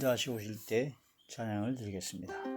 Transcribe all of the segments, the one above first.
다시 오실 때 찬양을 드리겠습니다.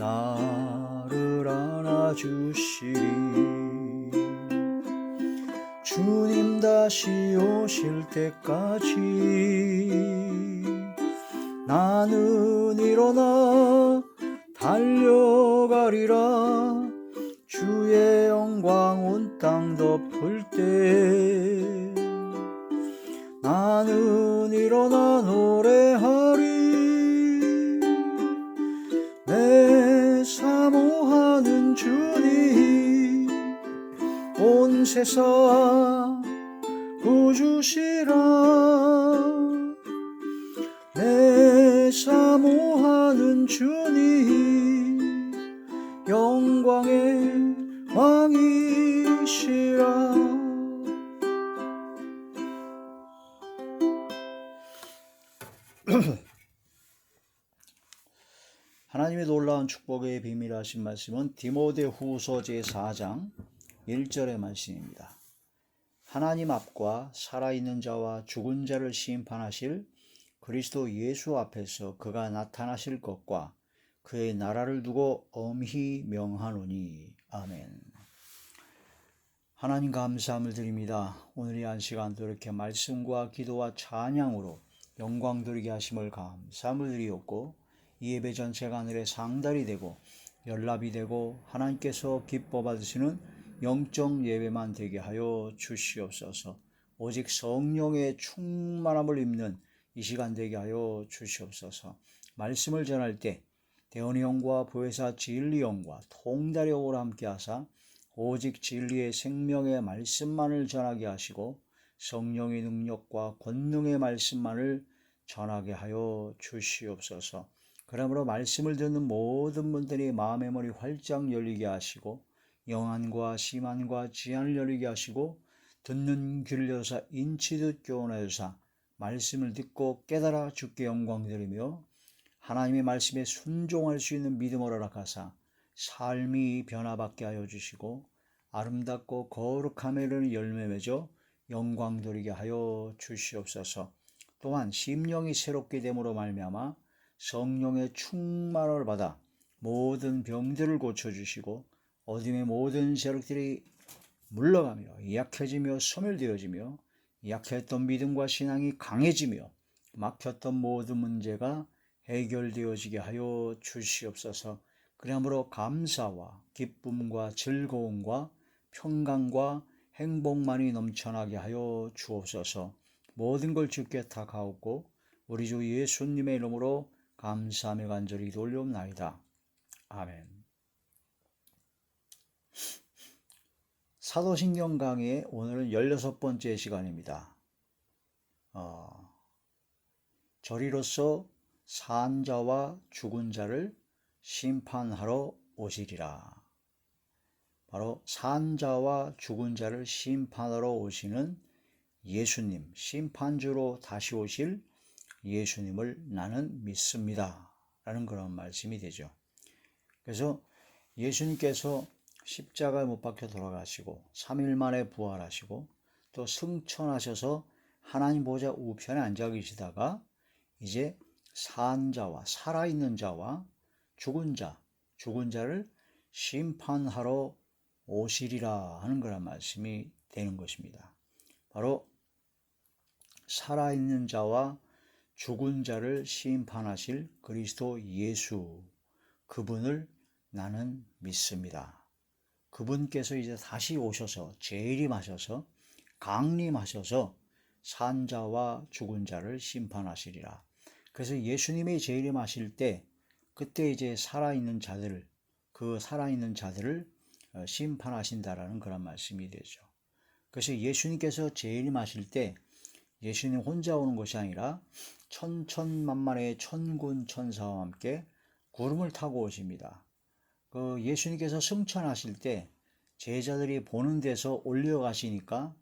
나를 안아주시리. 주님 다시 오실 때까지 나는 일어나 달려가리라. 주의 영광 온 땅 덮을 때 나는 일어나 온 세상 구주시라. 내 사모하는 주님 영광의 왕이시라. 하나님의 놀라운 축복의 비밀 하신 말씀은 디모데 후서 제4장 1절의 말씀입니다. 하나님 앞과 살아있는 자와 죽은 자를 심판하실 그리스도 예수 앞에서 그가 나타나실 것과 그의 나라를 두고 엄히 명하노니 아멘. 하나님 감사함을 드립니다. 오늘 이한 시간도 이렇게 말씀과 기도와 찬양으로 영광 드리게 하심을 감사함을 드리옵고 이 예배 전체가 하늘의 상달이 되고 연락이 되고 하나님께서 기뻐 받으시는 영적 예배만 되게 하여 주시옵소서. 오직 성령의 충만함을 입는 이 시간 되게 하여 주시옵소서. 말씀을 전할 때 대원이 형과 보혜사 진리 형과 통달의 오라 함께 하사 오직 진리의 생명의 말씀만을 전하게 하시고 성령의 능력과 권능의 말씀만을 전하게 하여 주시옵소서. 그러므로 말씀을 듣는 모든 분들이 마음의 머리 활짝 열리게 하시고 영안과 심안과 지안을 열리게 하시고 듣는 귀를 여사 인치듯 교훈하여사 말씀을 듣고 깨달아 주께 영광 드리며 하나님의 말씀에 순종할 수 있는 믿음을 허락하사 삶이 변화받게 하여 주시고 아름답고 거룩함에 이르는 열매 맺어 영광 드리게 하여 주시옵소서. 또한 심령이 새롭게 됨으로 말미암아 성령의 충만을 받아 모든 병들을 고쳐 주시고 어둠의 모든 세력들이 물러가며 약해지며 소멸되어지며 약했던 믿음과 신앙이 강해지며 막혔던 모든 문제가 해결되어지게 하여 주시옵소서. 그러므로 감사와 기쁨과 즐거움과 평강과 행복만이 넘쳐나게 하여 주옵소서. 모든 걸 주께 다 가옵고 우리 주 예수님의 이름으로 감사하며 간절히 돌려옵나이다. 아멘. 사도신경 강의 오늘은 16번째 시간입니다. 어, 저리로서 산 자와 죽은 자를 심판하러 오시리라. 바로 산 자와 죽은 자를 심판하러 오시는 예수님, 심판주로 다시 오실 예수님을 나는 믿습니다. 라는 그런 말씀이 되죠. 그래서 예수님께서 십자가에 못 박혀 돌아가시고 3일 만에 부활하시고 또 승천하셔서 하나님 보좌 우편에 앉아 계시다가 이제 산 자와 살아있는 자와 죽은 자, 죽은 자를 심판하러 오시리라 하는 그런 말씀이 되는 것입니다. 바로 살아있는 자와 죽은 자를 심판하실 그리스도 예수 그분을 나는 믿습니다. 그분께서 이제 다시 오셔서 재림하셔서 강림하셔서 산자와 죽은 자를 심판하시리라. 그래서 예수님이 재림하실 때 그때 이제 살아있는 자들을 그 살아있는 자들을 어, 심판하신다라는 그런 말씀이 되죠. 그래서 예수님께서 재림하실 때 예수님 혼자 오는 것이 아니라 천천만만의 천군 천사와 함께 구름을 타고 오십니다. 그 예수님께서 승천하실 때 제자들이 보는 데서 올려가시니까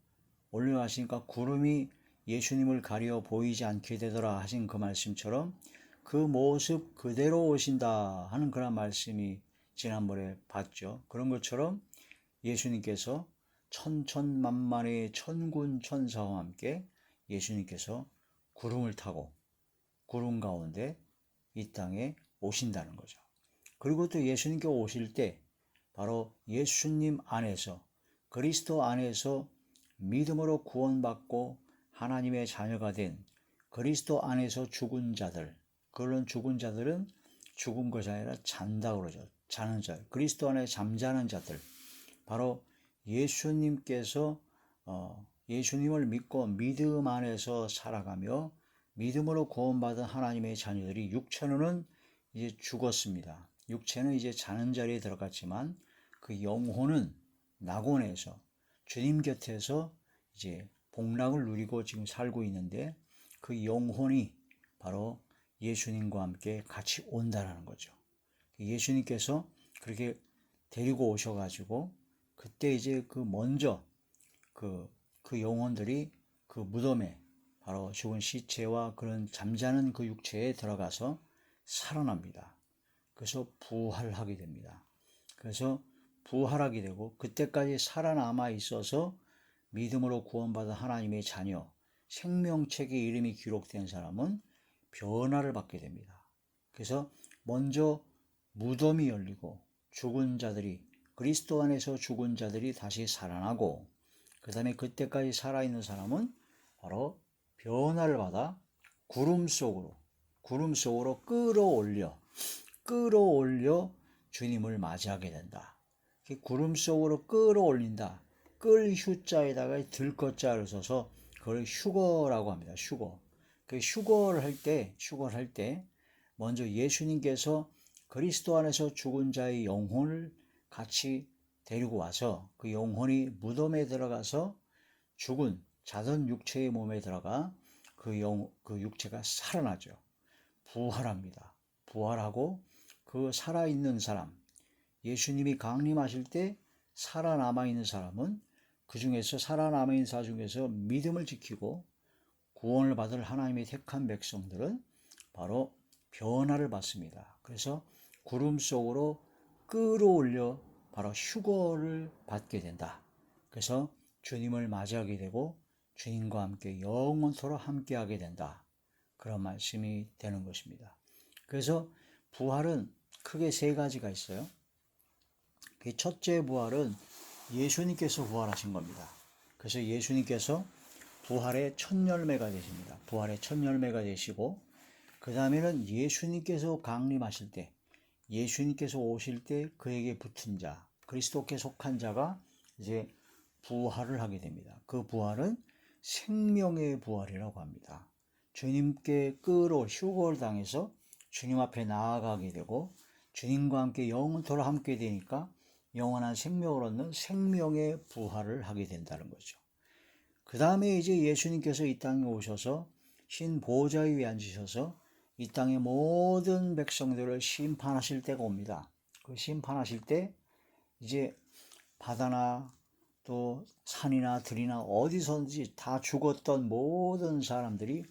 올려가시니까 구름이 예수님을 가려 보이지 않게 되더라 하신 그 말씀처럼 그 모습 그대로 오신다 하는 그런 말씀이 지난번에 봤죠. 그런 것처럼 예수님께서 천천만만의 천군 천사와 함께 예수님께서 구름을 타고 구름 가운데 이 땅에 오신다는 거죠. 그리고 또 예수님께 오실 때 바로 예수님 안에서 그리스도 안에서 믿음으로 구원받고 하나님의 자녀가 된 그리스도 안에서 죽은 자들 그런 죽은 자들은 죽은 것이 아니라 잔다 그러죠. 자는 자 그리스도 안에 잠자는 자들 바로 예수님께서 어, 예수님을 믿고 믿음 안에서 살아가며 믿음으로 구원받은 하나님의 자녀들이 육체는 이제 죽었습니다. 육체는 이제 자는 자리에 들어갔지만 그 영혼은 낙원에서 주님 곁에서 이제 복락을 누리고 지금 살고 있는데 그 영혼이 바로 예수님과 함께 같이 온다라는 거죠. 예수님께서 그렇게 데리고 오셔가지고 그때 이제 그 먼저 그, 그 영혼들이 그 무덤에 바로 죽은 시체와 그런 잠자는 그 육체에 들어가서 살아납니다. 그래서 부활하게 됩니다. 그래서 부활하게 되고 그때까지 살아남아 있어서 믿음으로 구원받은 하나님의 자녀, 생명책에 이름이 기록된 사람은 변화를 받게 됩니다. 그래서 먼저 무덤이 열리고 죽은 자들이 그리스도 안에서 죽은 자들이 다시 살아나고 그 다음에 그때까지 살아있는 사람은 바로 변화를 받아 구름 속으로 구름 속으로 끌어올려 끌어올려 주님을 맞이하게 된다. 구름 속으로 끌어올린다. 끌 휴자에다가 들것자를 써서 그걸 휴거라고 합니다. 휴거. 그 휴거를 할 때, 휴거를 할 때, 먼저 예수님께서 그리스도 안에서 죽은 자의 영혼을 같이 데리고 와서 그 영혼이 무덤에 들어가서 죽은 자던 육체의 몸에 들어가 그 영, 그 육체가 살아나죠. 부활합니다. 부활하고 그 살아있는 사람, 예수님이 강림하실 때 살아남아 있는 사람은 그 중에서 살아남아 있는 사 중에서 믿음을 지키고 구원을 받을 하나님의 택한 백성들은 바로 변화를 받습니다. 그래서 구름 속으로 끌어올려 바로 휴거를 받게 된다. 그래서 주님을 맞이하게 되고 주님과 함께 영원토록 함께하게 된다. 그런 말씀이 되는 것입니다. 그래서 부활은 크게 세 가지가 있어요. 그 첫째 부활은 예수님께서 부활하신 겁니다. 그래서 예수님께서 부활의 첫 열매가 되십니다. 부활의 첫 열매가 되시고 그 다음에는 예수님께서 강림하실 때 예수님께서 오실 때 그에게 붙은 자 그리스도께 속한 자가 이제 부활을 하게 됩니다. 그 부활은 생명의 부활이라고 합니다. 주님께 끌어 휴거를 당해서 주님 앞에 나아가게 되고 주님과 함께 영원토록 함께 되니까 영원한 생명을 얻는 생명의 부활을 하게 된다는 거죠. 그 다음에 이제 예수님께서 이 땅에 오셔서 신 보좌 위에 앉으셔서 이 땅의 모든 백성들을 심판하실 때가 옵니다. 그 심판하실 때 이제 바다나 또 산이나 들이나 어디서든지 다 죽었던 모든 사람들이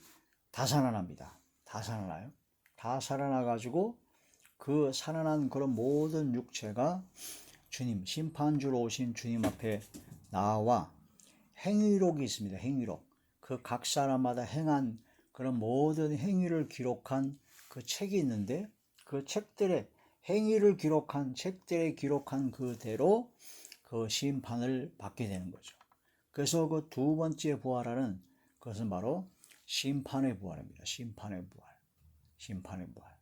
다 살아납니다. 다 살아나요. 다 살아나 가지고 그 살아난 그런 모든 육체가 주님, 심판주로 오신 주님 앞에 나와 행위록이 있습니다. 행위록. 그 각 사람마다 행한 그런 모든 행위를 기록한 그 책이 있는데 그 책들의 행위를 기록한 책들에 기록한 그대로 그 심판을 받게 되는 거죠. 그래서 그 두 번째 부활하는 그것은 바로 심판의 부활입니다. 심판의 부활. 심판의 부활.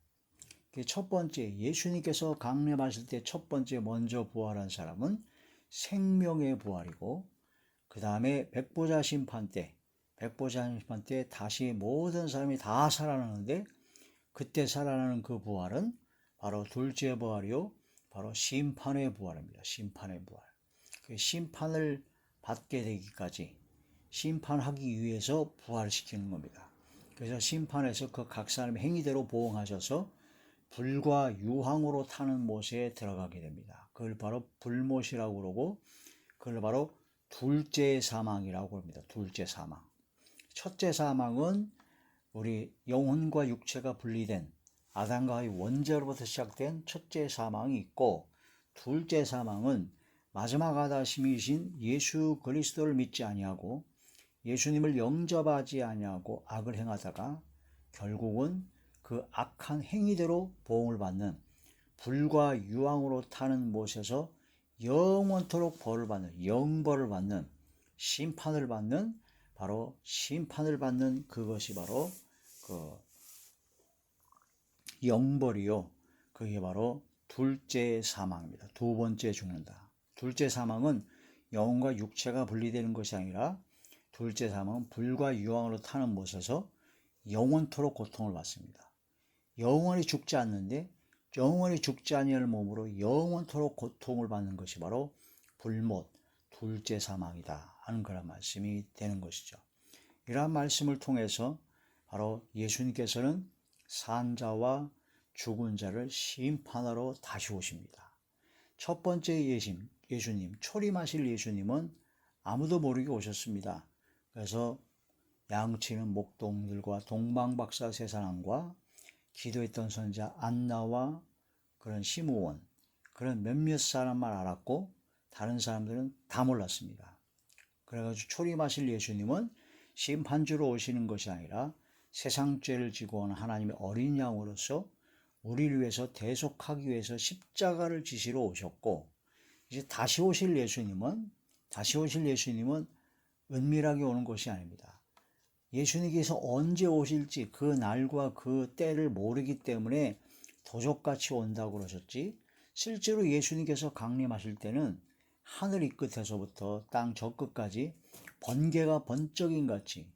첫 번째 예수님께서 강림하실 때 첫 번째 먼저 부활한 사람은 생명의 부활이고 그 다음에 백보자 심판 때 백보자 심판 때 다시 모든 사람이 다 살아나는데 그때 살아나는 그 부활은 바로 둘째 부활이요 바로 심판의 부활입니다. 심판의 부활. 그 심판을 받게 되기까지 심판하기 위해서 부활시키는 겁니다. 그래서 심판에서 그 각 사람의 행위대로 보응하셔서 불과 유황으로 타는 못에 들어가게 됩니다. 그걸 바로 불못이라고 그러고 그걸 바로 둘째 사망이라고 합니다. 둘째 사망. 첫째 사망은 우리 영혼과 육체가 분리된 아담과의 원죄로부터 시작된 첫째 사망이 있고 둘째 사망은 마지막 아다심이신 예수 그리스도를 믿지 아니하고 예수님을 영접하지 아니하고 악을 행하다가 결국은 그 악한 행위대로 보응을 받는 불과 유황으로 타는 못에서 영원토록 벌을 받는 영벌을 받는 심판을 받는 바로 심판을 받는 그것이 바로 그 영벌이요. 그게 바로 둘째 사망입니다. 두 번째 죽는다. 둘째 사망은 영혼과 육체가 분리되는 것이 아니라 둘째 사망은 불과 유황으로 타는 못에서 영원토록 고통을 받습니다. 영원히 죽지 않는데 영원히 죽지 아니할 몸으로 영원토록 고통을 받는 것이 바로 불못 둘째 사망이다 하는 그런 말씀이 되는 것이죠. 이러한 말씀을 통해서 바로 예수님께서는 산자와 죽은 자를 심판하러 다시 오십니다. 첫 번째 예심, 예수님, 초림하실 예수님은 아무도 모르게 오셨습니다. 그래서 양치는 목동들과 동방박사 세상왕과 기도했던 선자 안나와 그런 시무원 그런 몇몇 사람만 알았고 다른 사람들은 다 몰랐습니다. 그래가지고 초림하실 예수님은 심판주로 오시는 것이 아니라 세상 죄를 지고 온 하나님의 어린 양으로서 우리를 위해서 대속하기 위해서 십자가를 지시러 오셨고 이제 다시 오실 예수님은 다시 오실 예수님은 은밀하게 오는 것이 아닙니다. 예수님께서 언제 오실지 그 날과 그 때를 모르기 때문에 도적같이 온다고 그러셨지 실제로 예수님께서 강림하실 때는 하늘 이 끝에서부터 땅 저 끝까지 번개가 번쩍인 같이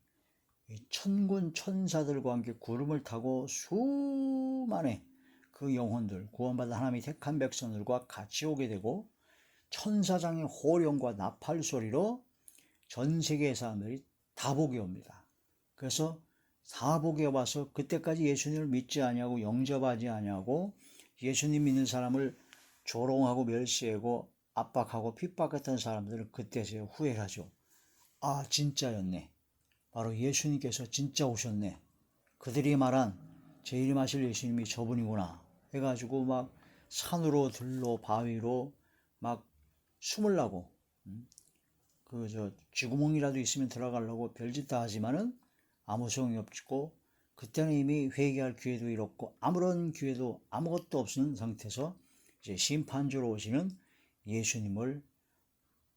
천군 천사들과 함께 구름을 타고 수만의 그 영혼들 구원받은 하나님이 택한 백성들과 같이 오게 되고 천사장의 호령과 나팔 소리로 전 세계의 사람들이 다 보게 옵니다. 그래서 다 보게 와서 그때까지 예수님을 믿지 아니하고 영접하지 아니하고 예수님 믿는 사람을 조롱하고 멸시하고 압박하고 핍박했던 사람들은 그때서야 후회를 하죠. 아 진짜였네. 바로 예수님께서 진짜 오셨네. 그들이 말한 제일 마실 예수님이 저분이구나 해가지고 막 산으로 들로 바위로 막 숨을라고 음? 그저 쥐구멍이라도 있으면 들어가려고 별짓 다 하지만은 아무 소용이 없고 그때는 이미 회개할 기회도 잃었고 아무런 기회도 아무것도 없는 상태에서 이제 심판주로 오시는 예수님을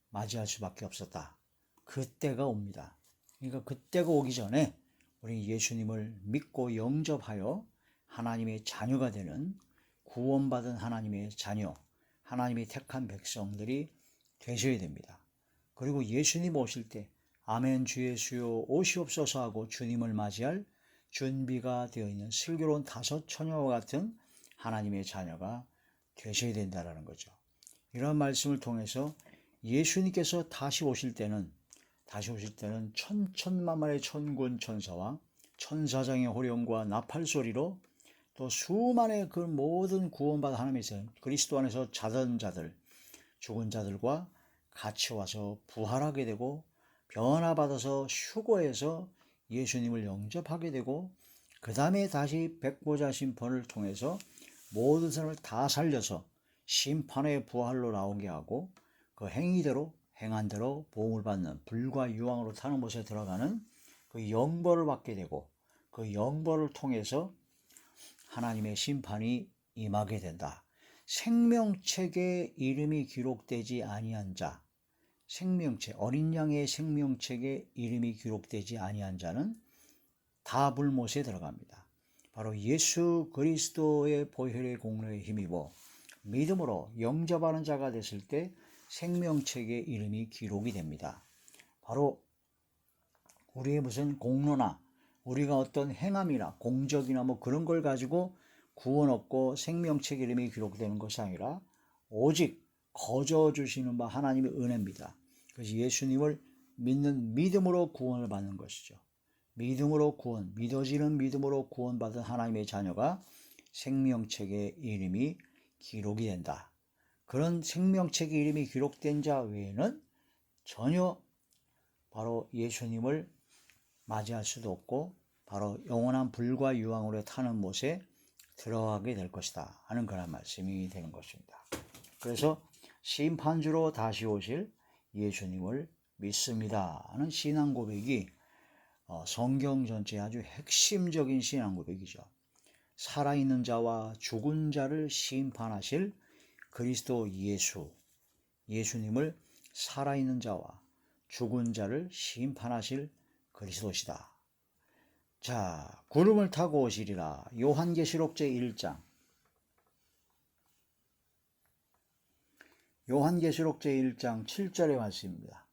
맞이할 수밖에 없었다. 그때가 옵니다. 그러니까 그때가 오기 전에 우리 예수님을 믿고 영접하여 하나님의 자녀가 되는 구원받은 하나님의 자녀, 하나님이 택한 백성들이 되셔야 됩니다. 그리고 예수님 오실 때 아멘 주 예수여 오시옵소서 하고 주님을 맞이할 준비가 되어 있는 슬기로운 다섯 처녀와 같은 하나님의 자녀가 되셔야 된다라는 거죠. 이런 말씀을 통해서 예수님께서 다시 오실 때는 다시 오실 때는 천천만만의 천군 천사와 천사장의 호령과 나팔 소리로 또 수만의 그 모든 구원받은 하나님의 그리스도 안에서 자던 자들, 죽은 자들과 같이 와서 부활하게 되고 변화받아서 휴거해서 예수님을 영접하게 되고 그 다음에 다시 백보자 심판을 통해서 모든 사람을 다 살려서 심판의 부활로 나오게 하고 그 행위대로 행한 대로 보험을 받는 불과 유황으로 타는 곳에 들어가는 그 영벌을 받게 되고 그 영벌을 통해서 하나님의 심판이 임하게 된다. 생명책에 이름이 기록되지 아니한 자, 생명책, 어린 양의 생명책에 이름이 기록되지 아니한 자는 다 불못에 들어갑니다. 바로 예수 그리스도의 보혈의 공로에 힘입어 믿음으로 영접하는 자가 됐을 때 생명책에 이름이 기록이 됩니다. 바로 우리의 무슨 공로나 우리가 어떤 행함이나 공적이나 뭐 그런 걸 가지고 구원 얻고 생명책 이름이 기록되는 것이 아니라 오직 거저 주시는 바 하나님의 은혜입니다. 그래서 예수님을 믿는 믿음으로 구원을 받는 것이죠. 믿음으로 구원, 믿어지는 믿음으로 구원받은 하나님의 자녀가 생명책의 이름이 기록이 된다. 그런 생명책의 이름이 기록된 자 외에는 전혀 바로 예수님을 맞이할 수도 없고 바로 영원한 불과 유황으로 타는 못에 들어가게 될 것이다 하는 그런 말씀이 되는 것입니다. 그래서 심판주로 다시 오실 예수님을 믿습니다 하는 신앙 고백이 어, 성경 전체의 아주 핵심적인 신앙 고백이죠. 살아있는 자와 죽은 자를 심판하실 그리스도 예수, 예수님을 살아있는 자와 죽은 자를 심판하실 그리스도시다. 자, 구름을 타고 오시리라. 요한계시록 제1장. 요한계시록 제1장 7절의 말씀입니다.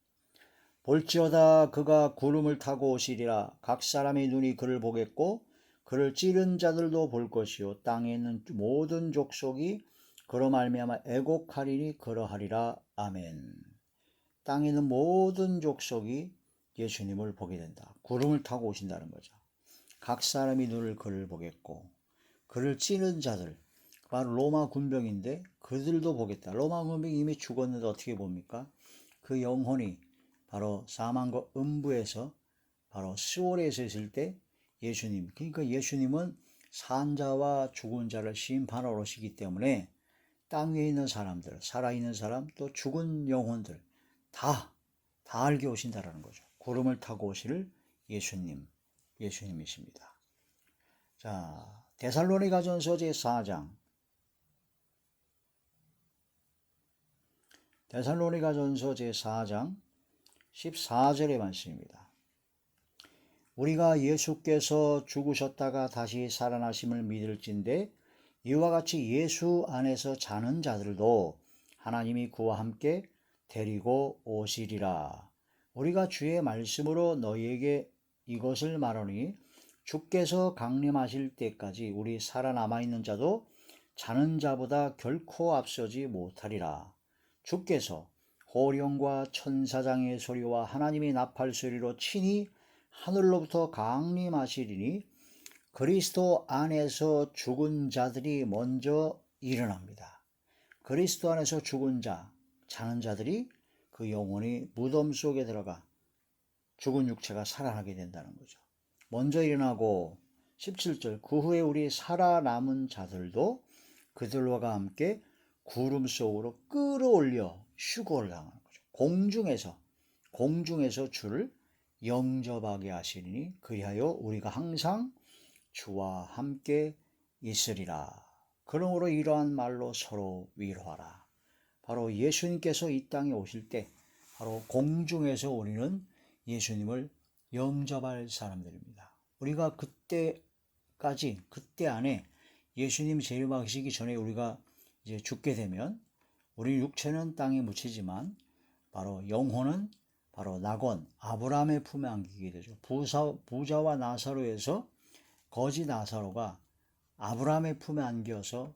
볼지어다 그가 구름을 타고 오시리라. 각 사람의 눈이 그를 보겠고 그를 찌른 자들도 볼 것이요 땅에 있는 모든 족속이 그로 말미암아 애곡하리니 그러하리라. 아멘. 땅에 있는 모든 족속이 예수님을 보게 된다. 구름을 타고 오신다는 거죠. 각 사람이 눈을 그를 보겠고 그를 찌는 자들 바로 로마 군병인데 그들도 보겠다. 로마 군병이 이미 죽었는데 어떻게 봅니까? 그 영혼이 바로 사망과 음부에서 바로 스월에서 있을 때 예수님 그러니까 예수님은 산자와 죽은 자를 심판하러 오시기 때문에 땅 위에 있는 사람들, 살아있는 사람, 또 죽은 영혼들 다, 다 알게 오신다라는 거죠. 구름을 타고 오실 예수님, 예수님이십니다. 자, 데살로니가전서 제4장. 데살로니가 전서 제4장 14절의 말씀입니다. 우리가 예수께서 죽으셨다가 다시 살아나심을 믿을진데 이와 같이 예수 안에서 자는 자들도 하나님이 그와 함께 데리고 오시리라. 우리가 주의 말씀으로 너희에게 이것을 말하니 주께서 강림하실 때까지 우리 살아남아 있는 자도 자는 자보다 결코 앞서지 못하리라. 주께서 호령과 천사장의 소리와 하나님의 나팔 소리로 친히 하늘로부터 강림하시리니 그리스도 안에서 죽은 자들이 먼저 일어납니다. 그리스도 안에서 죽은 자, 자는 자들이 그 영혼이 무덤 속에 들어가 죽은 육체가 살아나게 된다는 거죠. 먼저 일어나고 17절 그 후에 우리 살아남은 자들도 그들과 함께 구름 속으로 끌어올려 휴거를 당하는 거죠. 공중에서 공중에서 주를 영접하게 하시니 그리하여 우리가 항상 주와 함께 있으리라. 그러므로 이러한 말로 서로 위로하라. 바로 예수님께서 이 땅에 오실 때 바로 공중에서 우리는 예수님을 영접할 사람들입니다. 우리가 그때까지 그때 안에 예수님 재림하시기 전에 우리가 이제 죽게 되면 우리 육체는 땅에 묻히지만 바로 영혼은 바로 낙원 아브라함의 품에 안기게 되죠. 부사, 부자와 나사로에서 거지 나사로가 아브라함의 품에 안겨서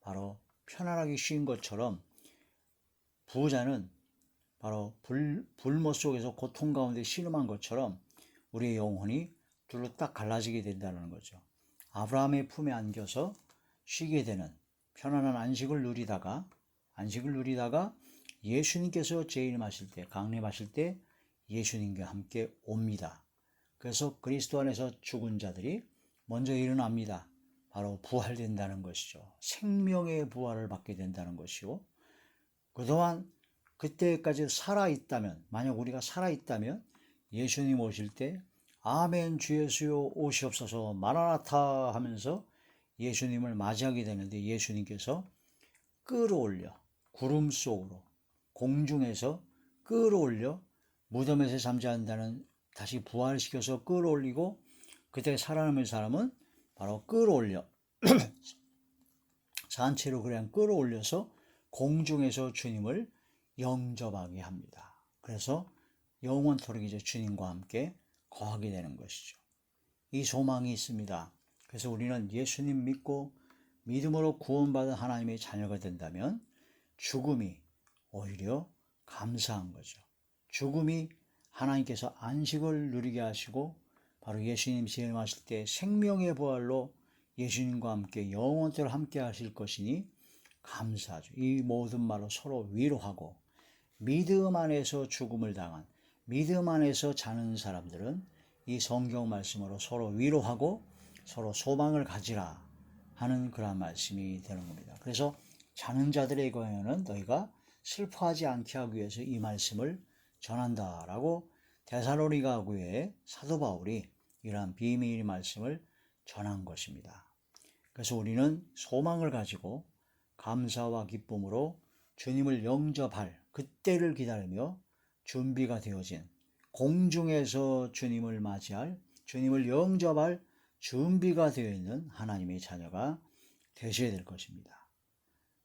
바로 편안하게 쉰 것처럼 부자는 바로 불, 불못 속에서 고통 가운데 신음한 것처럼 우리의 영혼이 둘로 딱 갈라지게 된다는 거죠. 아브라함의 품에 안겨서 쉬게 되는 편안한 안식을 누리다가 안식을 누리다가 예수님께서 재림하실 때 강림하실 때 예수님과 함께 옵니다. 그래서 그리스도 안에서 죽은 자들이 먼저 일어납니다. 바로 부활된다는 것이죠. 생명의 부활을 받게 된다는 것이고 그동안 그때까지 살아있다면 만약 우리가 살아있다면 예수님 오실 때 아멘 주 예수여 오시옵소서 마라나타 하면서 예수님을 맞이하게 되는데 예수님께서 끌어올려 구름 속으로 공중에서 끌어올려 무덤에서 잠자한다는 다시 부활시켜서 끌어올리고 그때 살아남은 사람은 바로 끌어올려 산채로 그냥 끌어올려서 공중에서 주님을 영접하게 합니다. 그래서 영원토록 이제 주님과 함께 거하게 되는 것이죠. 이 소망이 있습니다. 그래서 우리는 예수님 믿고 믿음으로 구원받은 하나님의 자녀가 된다면 죽음이 오히려 감사한 거죠. 죽음이 하나님께서 안식을 누리게 하시고 바로 예수님 재림하실 때 생명의 부활로 예수님과 함께 영원토록 함께 하실 것이니 감사하죠. 이 모든 말로 서로 위로하고 믿음 안에서 죽음을 당한 믿음 안에서 자는 사람들은 이 성경 말씀으로 서로 위로하고 서로 소망을 가지라 하는 그런 말씀이 되는 겁니다. 그래서 자는 자들의 경우에는 너희가 슬퍼하지 않게 하기 위해서 이 말씀을 전한다라고 데살로니가 교회에 사도 바울이 이러한 비밀의 말씀을 전한 것입니다. 그래서 우리는 소망을 가지고 감사와 기쁨으로 주님을 영접할 그때를 기다리며 준비가 되어진 공중에서 주님을 맞이할 주님을 영접할 준비가 되어 있는 하나님의 자녀가 되셔야 될 것입니다.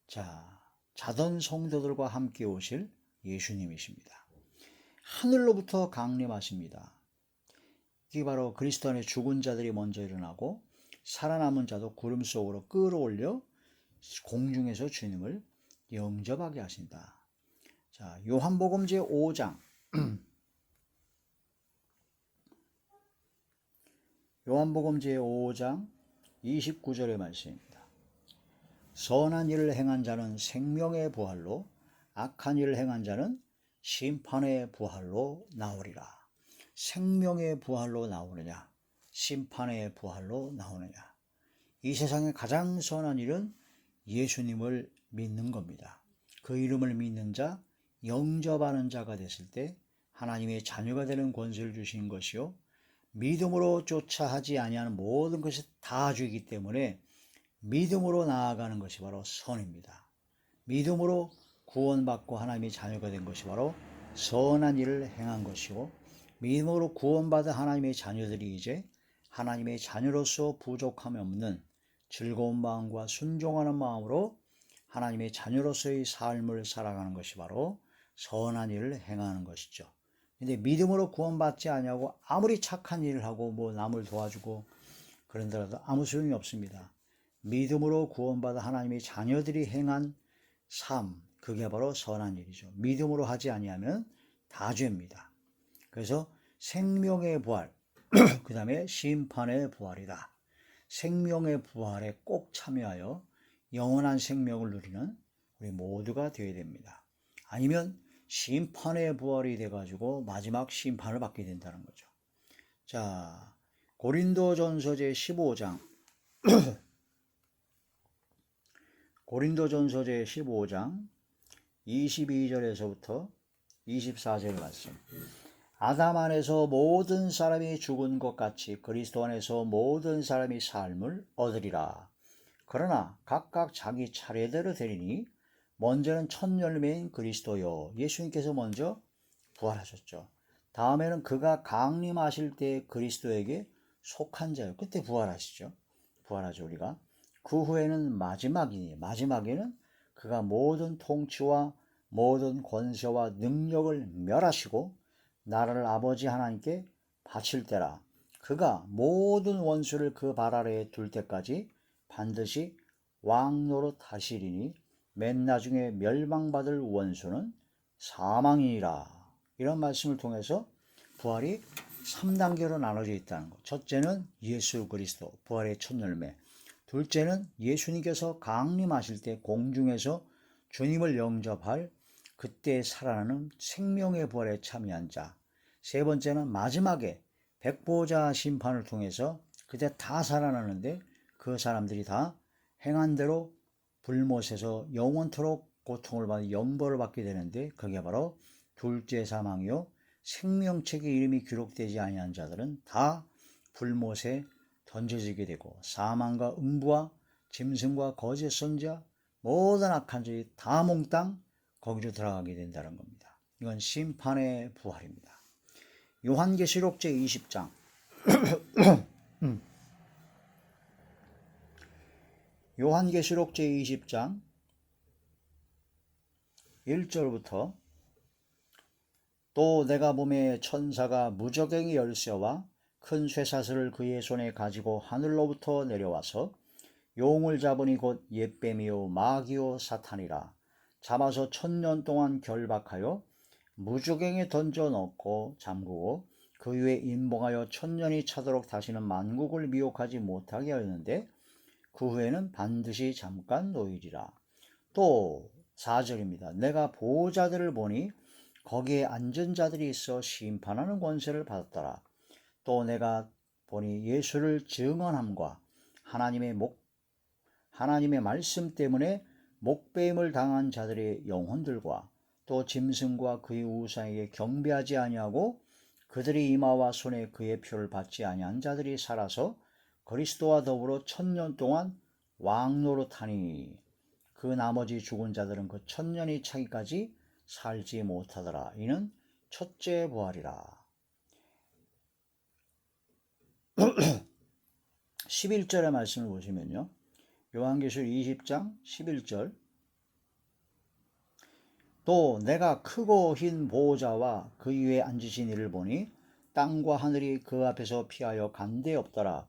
자, 자던 성도들과 함께 오실 예수님이십니다. 하늘로부터 강림하십니다. 이게 바로 그리스도 안에 죽은 자들이 먼저 일어나고 살아남은 자도 구름 속으로 끌어올려 공중에서 주님을 영접하게 하신다. 자, 요한복음 제 5장 요한복음 제 5장 29절의 말씀입니다. 선한 일을 행한 자는 생명의 부활로 악한 일을 행한 자는 심판의 부활로 나오리라. 생명의 부활로 나오느냐, 심판의 부활로 나오느냐. 이 세상의 가장 선한 일은 예수님을 믿는 겁니다. 그 이름을 믿는 자, 영접하는 자가 됐을 때 하나님의 자녀가 되는 권세를 주신 것이요. 믿음으로 쫓아 하지 아니하는 모든 것이 다 주이기 때문에 믿음으로 나아가는 것이 바로 선입니다. 믿음으로 구원받고 하나님의 자녀가 된 것이 바로 선한 일을 행한 것이고 믿음으로 구원받은 하나님의 자녀들이 이제 하나님의 자녀로서 부족함이 없는 즐거운 마음과 순종하는 마음으로 하나님의 자녀로서의 삶을 살아가는 것이 바로 선한 일을 행하는 것이죠. 근데 믿음으로 구원받지 아니하고 아무리 착한 일을 하고 뭐 남을 도와주고 그런더라도 아무 소용이 없습니다. 믿음으로 구원받아 하나님의 자녀들이 행한 삶 그게 바로 선한 일이죠. 믿음으로 하지 아니하면 다 죄입니다. 그래서 생명의 부활 그 다음에 심판의 부활이다. 생명의 부활에 꼭 참여하여 영원한 생명을 누리는 우리 모두가 되어야 됩니다. 아니면 심판의 부활이 돼가지고 마지막 심판을 받게 된다는 거죠. 자, 고린도전서 제 15장 고린도전서 제 15장 22절에서부터 24절 말씀. 아담 안에서 모든 사람이 죽은 것 같이 그리스도 안에서 모든 사람이 삶을 얻으리라. 그러나 각각 자기 차례대로 되리니 먼저는 첫 열매인 그리스도요. 예수님께서 먼저 부활하셨죠. 다음에는 그가 강림하실 때 그리스도에게 속한 자요. 그때 부활하시죠. 부활하죠, 우리가. 그 후에는 마지막이니, 마지막에는 그가 모든 통치와 모든 권세와 능력을 멸하시고 나라를 아버지 하나님께 바칠 때라. 그가 모든 원수를 그 발 아래에 둘 때까지 반드시 왕노로 타시리니 맨 나중에 멸망받을 원수는 사망이니라. 이런 말씀을 통해서 부활이 3단계로 나눠져 있다는 것. 첫째는 예수 그리스도, 부활의 첫 열매. 둘째는 예수님께서 강림하실 때 공중에서 주님을 영접할 그때 살아나는 생명의 부활에 참여한 자. 세 번째는 마지막에 백보자 심판을 통해서 그때 다 살아나는데 그 사람들이 다 행한 대로 불못에서 영원토록 고통을 받는 영벌을 받게 되는데 그게 바로 둘째 사망이요 생명책의 이름이 기록되지 아니한 자들은 다 불못에 던져지게 되고 사망과 음부와 짐승과 거짓 선자 모든 악한 자들이 다 몽땅 거기로 들어가게 된다는 겁니다. 이건 심판의 부활입니다. 요한계시록 제 20장 요한계시록 제 20장 1절부터 또 내가 몸에 천사가 무적행의 열쇠와 큰 쇠사슬을 그의 손에 가지고 하늘로부터 내려와서 용을 잡으니 곧 옛뱀이요 마귀요 사탄이라. 잡아서 천년 동안 결박하여 무적행에 던져 넣고 잠그고 그 위에 인봉하여 천년이 차도록 다시는 만국을 미혹하지 못하게 하였는데 그 후에는 반드시 잠깐 놓이리라. 또 4절입니다. 내가 보호자들을 보니 거기에 앉은 자들이 있어 심판하는 권세를 받았더라. 또 내가 보니 예수를 증언함과 하나님의 목 하나님의 말씀 때문에 목배임을 당한 자들의 영혼들과 또 짐승과 그의 우상에게 경배하지 아니하고 그들의 이마와 손에 그의 표를 받지 아니한 자들이 살아서 그리스도와 더불어 천년 동안 왕노릇하니 그 나머지 죽은 자들은 그 천년이 차기까지 살지 못하더라. 이는 첫째 부활이라. 11절의 말씀을 보시면요. 요한계시록 20장 11절 또 내가 크고 흰 보호자와 그 위에 앉으신 이를 보니 땅과 하늘이 그 앞에서 피하여 간데 없더라.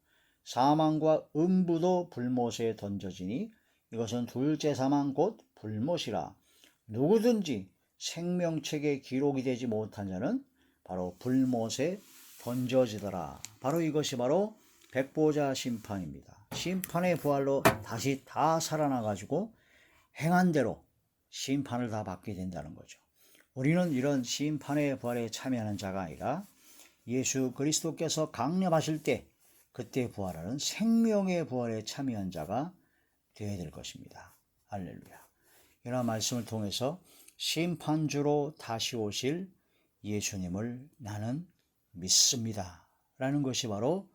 사망과 음부도 불못에 던져지니 이것은 둘째 사망 곧 불못이라 누구든지 생명책에 기록이 되지 못한 자는 바로 불못에 던져지더라. 바로 이것이 바로 백보자 심판입니다. 심판의 부활로 다시 다 살아나가지고 행한 대로 심판을 다 받게 된다는 거죠. 우리는 이런 심판의 부활에 참여하는 자가 아니라 예수 그리스도께서 강림하실 때 그때 부활하는 생명의 부활에 참여한 자가 되어야 될 것입니다. 할렐루야. 이러한 말씀을 통해서 심판주로 다시 오실 예수님을 나는 믿습니다. 라는 것이 바로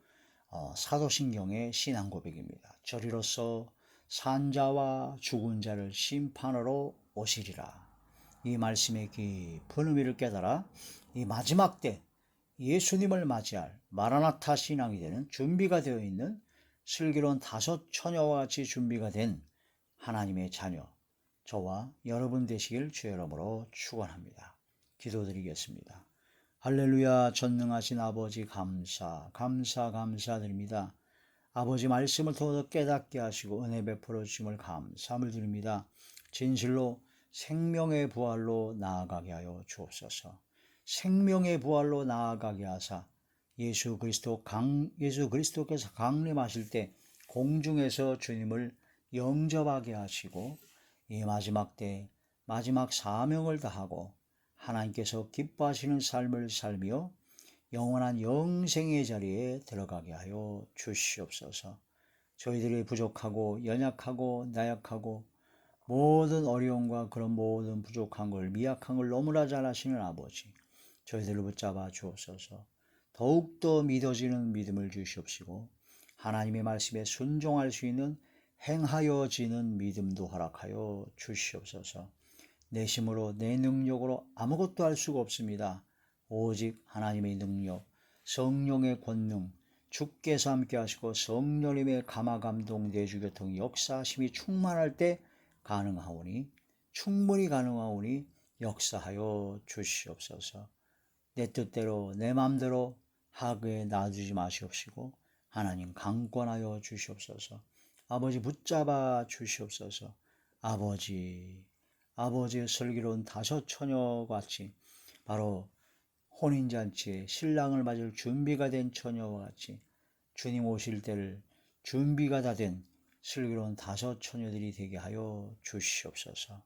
어, 사도신경의 신앙 고백입니다. 저리로서 산자와 죽은 자를 심판하러 오시리라. 이 말씀의 깊은 의미를 깨달아 이 마지막 때 예수님을 맞이할 마라나타 신앙이 되는 준비가 되어 있는 슬기로운 다섯 처녀와 같이 준비가 된 하나님의 자녀 저와 여러분 되시길 주의 이름으로 축원합니다. 기도드리겠습니다. 할렐루야 전능하신 아버지 감사 감사 감사드립니다. 아버지 말씀을 통해서 깨닫게 하시고 은혜 베풀어 주심을 감사함을 드립니다. 진실로 생명의 부활로 나아가게 하여 주옵소서. 생명의 부활로 나아가게 하사 예수 그리스도 강 예수 그리스도께서 강림하실 때 공중에서 주님을 영접하게 하시고 이 마지막 때 마지막 사명을 다하고 하나님께서 기뻐하시는 삶을 살며 영원한 영생의 자리에 들어가게 하여 주시옵소서. 저희들이 부족하고 연약하고 나약하고 모든 어려움과 그런 모든 부족한 걸 미약한 걸 너무나 잘 아시는 아버지 저희들을 붙잡아 주옵소서. 더욱더 믿어지는 믿음을 주시옵시고 하나님의 말씀에 순종할 수 있는 행하여지는 믿음도 허락하여 주시옵소서. 내 힘으로 내 능력으로 아무것도 할 수가 없습니다. 오직 하나님의 능력, 성령의 권능, 주께서 함께 하시고 성령님의 감화 감동 내주교통 역사심이 충만할 때 가능하오니 충분히 가능하오니 역사하여 주시옵소서. 내 뜻대로 내 마음대로 하그에 놔두지 마시옵시고 하나님 강권하여 주시옵소서. 아버지 붙잡아 주시옵소서. 아버지 아버지의 슬기로운 다섯 처녀 같이 바로 혼인잔치에 신랑을 맞을 준비가 된 처녀와 같이 주님 오실 때를 준비가 다 된 슬기로운 다섯 처녀들이 되게 하여 주시옵소서.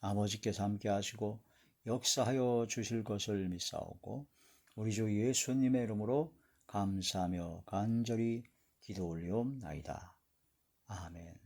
아버지께서 함께 하시고 역사하여 주실 것을 믿사오고 우리 주 예수님의 이름으로 감사하며 간절히 기도 올리옵나이다. 아멘.